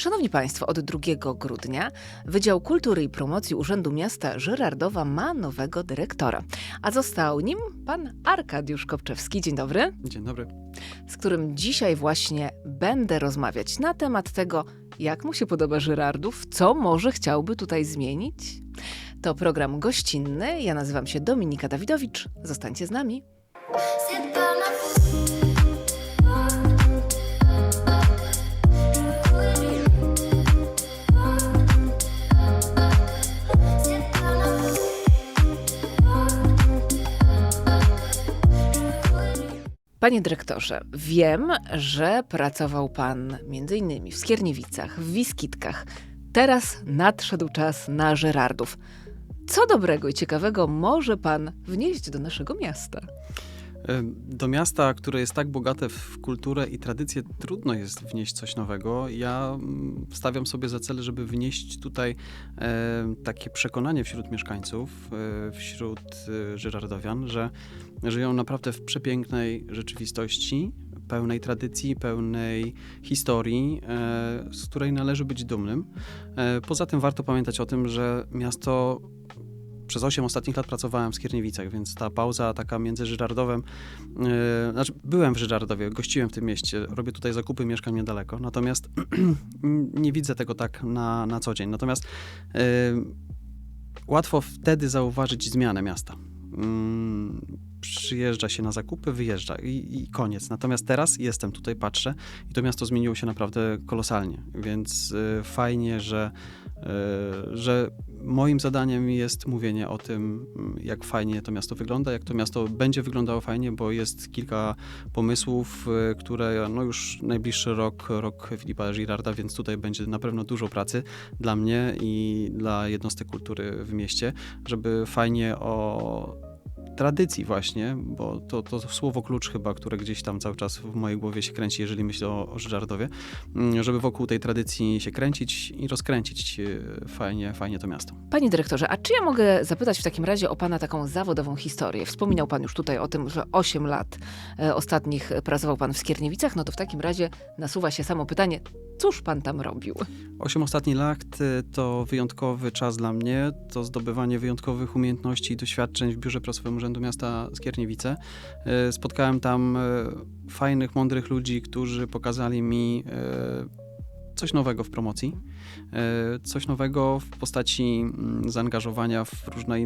Szanowni Państwo, od 2 grudnia Wydział Kultury i Promocji Urzędu Miasta Żyrardowa ma nowego dyrektora, a został nim pan Arkadiusz Kopczewski. Dzień dobry, Dzień dobry. z którym dzisiaj właśnie będę rozmawiać na temat tego, jak mu się podoba Żyrardów, co może chciałby tutaj zmienić. To program gościnny. Ja nazywam się Dominika Dawidowicz. Zostańcie z nami. Panie dyrektorze, wiem, że pracował pan m.in. w Skierniewicach, w Wiskitkach. Teraz nadszedł czas na Żerardów. Co dobrego i ciekawego może pan wnieść do naszego miasta? E, Do miasta, które jest tak bogate w kulturę i tradycję, trudno jest wnieść coś nowego. Ja mm, stawiam sobie za cel, żeby wnieść tutaj e, takie przekonanie wśród mieszkańców, e, wśród Żyrardowian, że żyją naprawdę w przepięknej rzeczywistości, pełnej tradycji, pełnej historii, z której należy być dumnym. Poza tym warto pamiętać o tym, że miasto przez 8 ostatnich lat pracowałem w Skierniewicach, więc ta pauza taka między Żyrardowem, yy, znaczy byłem w Żyrardowie, gościłem w tym mieście, robię tutaj zakupy, mieszkam niedaleko, natomiast nie widzę tego tak na, na co dzień. Natomiast yy, łatwo wtedy zauważyć zmianę miasta. Mm, przyjeżdża się na zakupy, wyjeżdża i, i koniec. Natomiast teraz jestem tutaj, patrzę i to miasto zmieniło się naprawdę kolosalnie, więc y, fajnie, że, y, że moim zadaniem jest mówienie o tym, mm, jak fajnie to miasto wygląda, jak to miasto będzie wyglądało fajnie, bo jest kilka pomysłów, y, które no już najbliższy rok, rok Filipa Girarda, więc tutaj będzie na pewno dużo pracy dla mnie i dla jednostek kultury w mieście, żeby fajnie o tradycji właśnie, bo to, to słowo klucz chyba, które gdzieś tam cały czas w mojej głowie się kręci, jeżeli myślę o, o Żardowie, żeby wokół tej tradycji się kręcić i rozkręcić e, fajnie, fajnie to miasto. Panie dyrektorze, a czy ja mogę zapytać w takim razie o pana taką zawodową historię? Wspominał pan już tutaj o tym, że 8 lat e, ostatnich pracował pan w Skierniewicach, no to w takim razie nasuwa się samo pytanie, cóż pan tam robił? Osiem ostatnich lat e, to wyjątkowy czas dla mnie, to zdobywanie wyjątkowych umiejętności i doświadczeń w Biurze Prasowym Urzędu Miasta Skierniewice. E, Spotkałem tam e, fajnych, mądrych ludzi, którzy pokazali mi e, coś nowego w promocji, coś nowego w postaci mm, zaangażowania w różne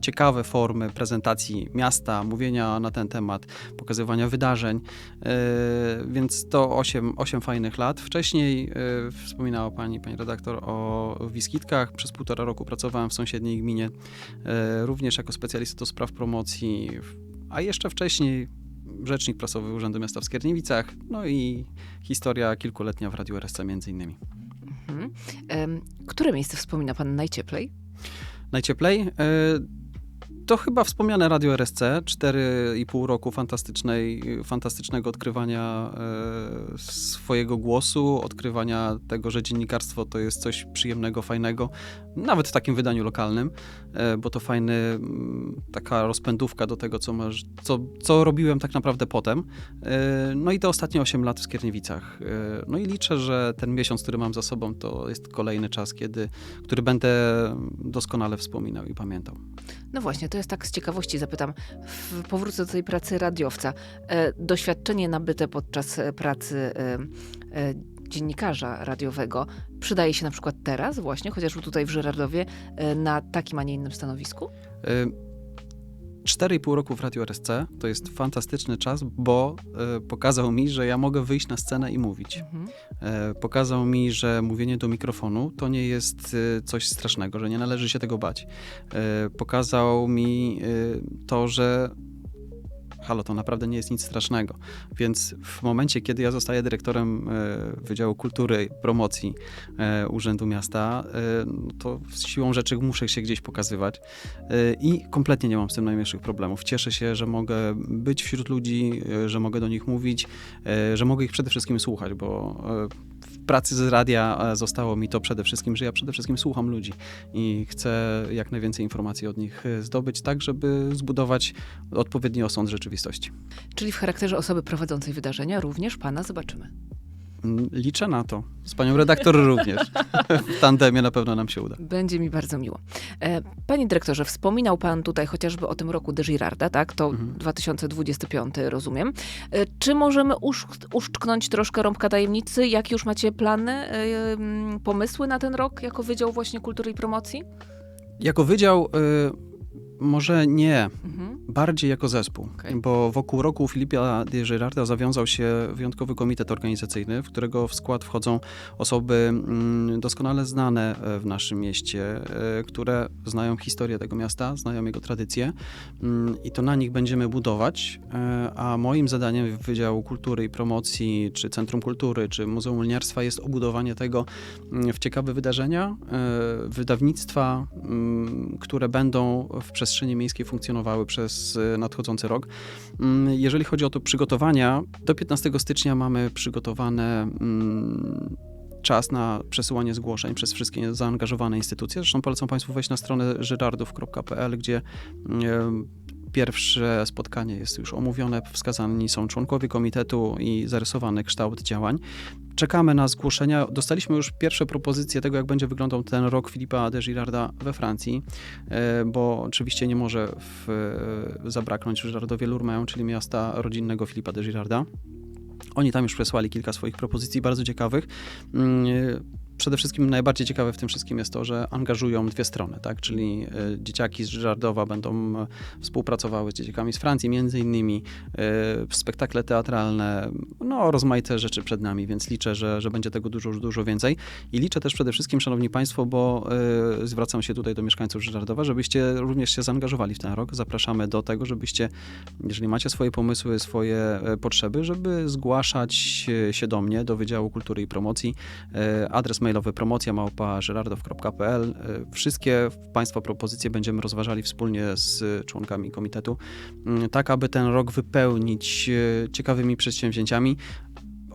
ciekawe formy prezentacji miasta, mówienia na ten temat, pokazywania wydarzeń. E, Więc to 8, 8 fajnych lat. Wcześniej e, wspominała pani, pani redaktor o Wiskitkach. Przez półtora roku pracowałem w sąsiedniej gminie, e, również jako specjalista do spraw promocji, a jeszcze wcześniej rzecznik prasowy Urzędu Miasta w Skierniewicach, no i historia kilkuletnia w Radiu RSC między innymi. Mhm. Które miejsce wspomina pan najcieplej? Najcieplej? To chyba wspomniane Radio RSC, 4,5 roku fantastycznej, fantastycznego odkrywania e, swojego głosu, odkrywania tego, że dziennikarstwo to jest coś przyjemnego, fajnego, nawet w takim wydaniu lokalnym, e, bo to fajny, mm, taka rozpędówka do tego, co, masz, co, co robiłem tak naprawdę potem. E, No i te ostatnie 8 lat w Skierniewicach. E, No i liczę, że ten miesiąc, który mam za sobą, to jest kolejny czas, kiedy, który będę doskonale wspominał i pamiętał. No właśnie, to jest tak z ciekawości zapytam. W, powrócę do tej pracy radiowca. E, doświadczenie nabyte podczas e, pracy e, dziennikarza radiowego przydaje się na przykład teraz właśnie, chociażby tutaj w Żyrardowie, na takim, a nie innym stanowisku? 4,5 roku w Radio RSC to jest fantastyczny czas, bo y, pokazał mi, że ja mogę wyjść na scenę i mówić. Mhm. E, Pokazał mi, że mówienie do mikrofonu to nie jest y, coś strasznego, że nie należy się tego bać. Pokazał mi y, to, że halo, to naprawdę nie jest nic strasznego. Więc w momencie, kiedy ja zostaję dyrektorem e, Wydziału Kultury Promocji e, Urzędu Miasta, e, no to siłą rzeczy muszę się gdzieś pokazywać i kompletnie nie mam z tym najmniejszych problemów. Cieszę się, że mogę być wśród ludzi, że mogę do nich mówić, że mogę ich przede wszystkim słuchać, bo pracy z radia zostało mi to przede wszystkim, że ja przede wszystkim słucham ludzi i chcę jak najwięcej informacji od nich e, zdobyć, tak żeby zbudować odpowiedni osąd rzeczywistości. Czyli w charakterze osoby prowadzącej wydarzenia również pana zobaczymy. Mm, Liczę na to. Z panią redaktor również. W tandemie na pewno nam się uda. Będzie mi bardzo miło. E, Panie dyrektorze, wspominał pan tutaj chociażby o tym roku de Girarda, tak? To Mhm. 2025, rozumiem. E, Czy możemy uszczknąć troszkę rąbka tajemnicy? Jakie już macie plany, e, pomysły na ten rok jako Wydział właśnie Kultury i Promocji? Jako wydział y, może nie, Mhm. bardziej jako zespół, Okej. bo wokół roku Filipa de Girarda zawiązał się wyjątkowy komitet organizacyjny, w którego w skład wchodzą osoby mm, doskonale znane e, w naszym mieście, e, które znają historię tego miasta, znają jego tradycje mm, i to na nich będziemy budować, e, a moim zadaniem Wydziału Kultury i Promocji, czy Centrum Kultury, czy Muzeum Lniarstwa jest obudowanie tego mm, w ciekawe wydarzenia, wydawnictwa, które będą w przestrzeni miejskiej funkcjonowały przez e, nadchodzący rok. Mm, Jeżeli chodzi o to przygotowania, do 15 stycznia mamy przygotowane mm, czas na przesyłanie zgłoszeń przez wszystkie zaangażowane instytucje. Zresztą polecam Państwu wejść na stronę żyrardów.pl, gdzie mm, Pierwsze spotkanie jest już omówione, wskazani są członkowie komitetu i zarysowany kształt działań. Czekamy na zgłoszenia. Dostaliśmy już pierwsze propozycje tego, jak będzie wyglądał ten rok Filipa de Girarda we Francji, e, bo oczywiście nie może w, e, zabraknąć w Girardowie-Lourmain, czyli miasta rodzinnego Filipa de Girarda. Oni tam już przesłali kilka swoich propozycji bardzo ciekawych. Przede wszystkim najbardziej ciekawe w tym wszystkim jest to, że angażują dwie strony, tak? czyli e, dzieciaki z Girardowa będą e, współpracowały z dzieciakami z Francji, między innymi e, spektakle teatralne, no rozmaite rzeczy przed nami, więc liczę, że, że będzie tego dużo, dużo więcej. I liczę też przede wszystkim, szanowni państwo, bo zwracam się tutaj do mieszkańców Żyrardowa, żebyście również się zaangażowali w ten rok. Zapraszamy do tego, żebyście, jeżeli macie swoje pomysły, swoje potrzeby, żeby zgłaszać się do mnie, do Wydziału Kultury i Promocji. Adres mailowy promocja małpa. E, Wszystkie Państwa propozycje będziemy rozważali wspólnie z członkami komitetu, mm, tak aby ten rok wypełnić e, ciekawymi przedsięwzięciami.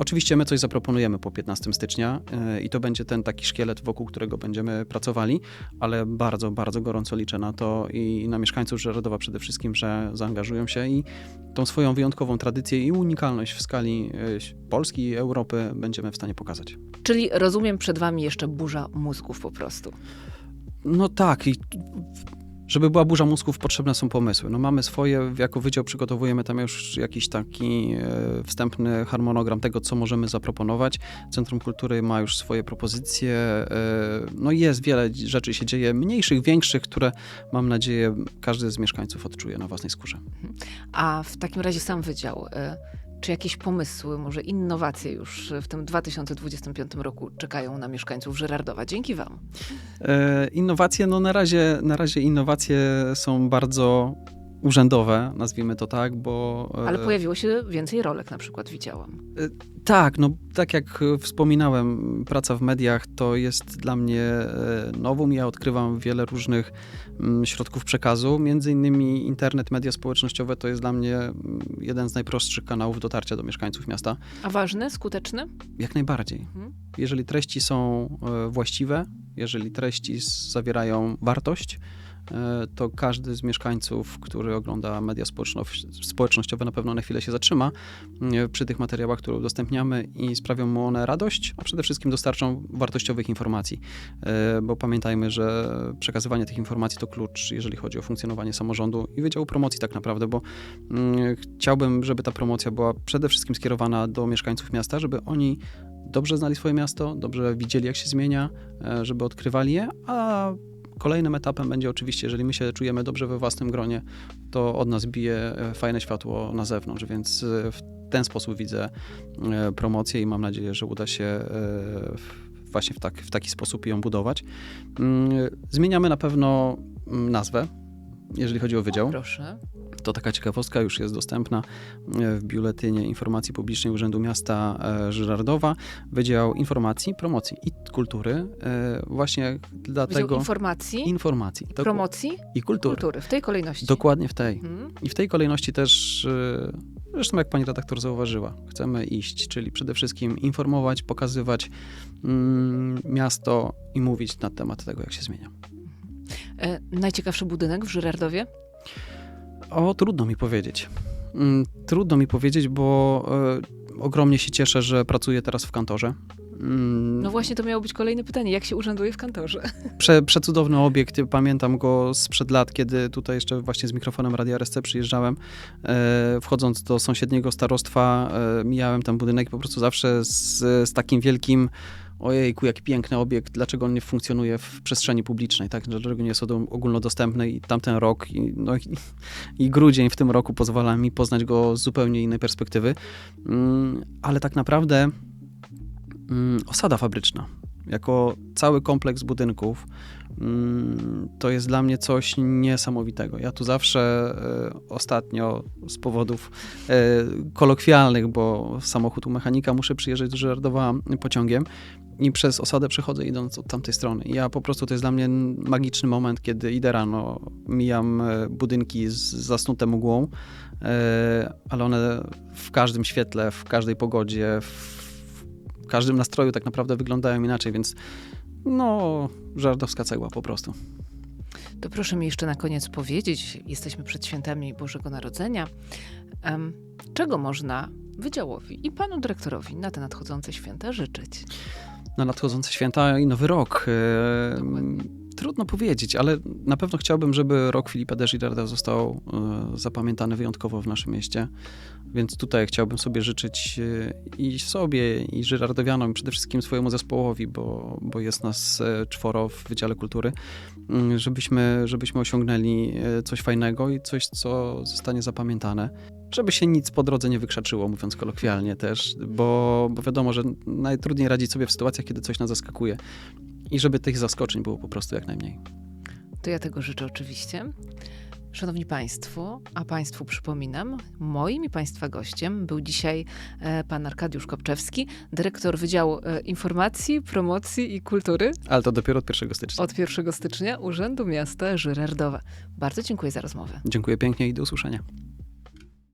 Oczywiście my coś zaproponujemy po 15 stycznia e, i to będzie ten taki szkielet, wokół którego będziemy pracowali, ale bardzo, bardzo gorąco liczę na to i na mieszkańców Żerodowa przede wszystkim, że zaangażują się i tą swoją wyjątkową tradycję i unikalność w skali e, Polski i Europy będziemy w stanie pokazać. Czyli rozumiem, przed wami jeszcze burza mózgów po prostu. No tak i żeby była burza mózgów, potrzebne są pomysły. No mamy swoje, jako wydział przygotowujemy tam już jakiś taki e, wstępny harmonogram tego, co możemy zaproponować. Centrum Kultury ma już swoje propozycje. E, no jest wiele rzeczy się dzieje, mniejszych, większych, które mam nadzieję każdy z mieszkańców odczuje na własnej skórze. A w takim razie sam wydział, y, czy jakieś pomysły, może innowacje już w tym 2025 roku czekają na mieszkańców Żyrardowa? Dzięki wam. E, innowacje, no na razie, na razie innowacje są bardzo urzędowe, nazwijmy to tak, bo... e, Ale pojawiło się więcej rolek na przykład, widziałam. Tak, no tak jak e, wspominałem, praca w mediach to jest dla mnie e, nowum. Ja odkrywam wiele różnych mm, środków przekazu. Między innymi internet, media społecznościowe to jest dla mnie mm, jeden z najprostszych kanałów dotarcia do mieszkańców miasta. A ważny, skuteczny? Jak najbardziej. Mhm. Jeżeli treści są e, właściwe, jeżeli treści zawierają wartość, e, to każdy z mieszkańców, który ogląda media społeczno- społecznościowe, na pewno na chwilę się zatrzyma e, przy tych materiałach, które udostępniamy i sprawią mu one radość, a przede wszystkim dostarczą wartościowych informacji. E, Bo pamiętajmy, że przekazywanie tych informacji to klucz, jeżeli chodzi o funkcjonowanie samorządu i Wydziału Promocji tak naprawdę, bo mm, chciałbym, żeby ta promocja była przede wszystkim skierowana do mieszkańców miasta, żeby oni dobrze znali swoje miasto, dobrze widzieli, jak się zmienia, e, żeby odkrywali je, a kolejnym etapem będzie oczywiście, jeżeli my się czujemy dobrze we własnym gronie, to od nas bije e, fajne światło na zewnątrz, więc e, w ten sposób widzę e, promocję i mam nadzieję, że uda się właśnie w, tak, w taki sposób ją budować. Mm, Zmieniamy na pewno mm, nazwę, jeżeli chodzi o wydział. Proszę. To taka ciekawostka już jest dostępna e, w biuletynie informacji publicznej Urzędu Miasta e, Żyrardowa. Wydział Informacji, Promocji i Kultury. e, Właśnie Wydział dlatego informacji, informacji Doku- promocji, i kultury. kultury. W tej kolejności. Dokładnie w tej. Mhm. I w tej kolejności też, zresztą jak pani redaktor zauważyła, chcemy iść, czyli przede wszystkim informować, pokazywać mm, miasto i mówić na temat tego, jak się zmienia. E, najciekawszy budynek w Żyrardowie? O, trudno mi powiedzieć. Mm, Trudno mi powiedzieć, bo e, ogromnie się cieszę, że pracuję teraz w kantorze. Mm, No właśnie, to miało być kolejne pytanie. Jak się urzęduje w kantorze? Prze, przecudowny obiekt, pamiętam go sprzed lat, kiedy tutaj jeszcze właśnie z mikrofonem Radia RSC przyjeżdżałem. E, wchodząc do sąsiedniego starostwa, mijałem tam budynek i po prostu zawsze z, z takim wielkim ojejku, jaki piękny obiekt, dlaczego on nie funkcjonuje w przestrzeni publicznej, tak? Dlaczego nie jest ogólnodostępny i tamten rok i, no, i, i grudzień w tym roku pozwala mi poznać go z zupełnie innej perspektywy. Mm, ale tak naprawdę mm, osada fabryczna, jako cały kompleks budynków, mm, to jest dla mnie coś niesamowitego. Ja tu zawsze e, ostatnio z powodów e, kolokwialnych, bo samochód u mechanika muszę przyjeżdżać do Żyrardowa pociągiem i przez osadę przechodzę idąc od tamtej strony. Ja po prostu, to jest dla mnie magiczny moment, kiedy idę rano, mijam e, budynki z zasnute mgłą, e, ale one w każdym świetle, w każdej pogodzie, w każdym nastroju tak naprawdę wyglądają inaczej, więc no, żardowska cegła po prostu. To proszę mi jeszcze na koniec powiedzieć, jesteśmy przed świętami Bożego Narodzenia, em, czego można Wydziałowi i panu dyrektorowi na te nadchodzące święta życzyć? Na nadchodzące święta i nowy rok. Trudno powiedzieć, ale na pewno chciałbym, żeby rok Filipa de Girarda został e, zapamiętany wyjątkowo w naszym mieście. Więc tutaj chciałbym sobie życzyć e, i sobie, i Żyrardowianom, i przede wszystkim swojemu zespołowi, bo, bo jest nas e, czworo w Wydziale Kultury, mm, żebyśmy, żebyśmy osiągnęli coś fajnego i coś, co zostanie zapamiętane. Żeby się nic po drodze nie wykrzaczyło, mówiąc kolokwialnie też, bo, bo wiadomo, że najtrudniej radzić sobie w sytuacjach, kiedy coś nas zaskakuje. I żeby tych zaskoczeń było po prostu jak najmniej. To ja tego życzę oczywiście. Szanowni Państwo, a Państwu przypominam, moim i Państwa gościem był dzisiaj e, pan Arkadiusz Kopczewski, dyrektor Wydziału e, Informacji, Promocji i Kultury Ale to dopiero od 1 stycznia. od 1 stycznia Urzędu Miasta Żyrardowa. Bardzo dziękuję za rozmowę. Dziękuję pięknie i do usłyszenia.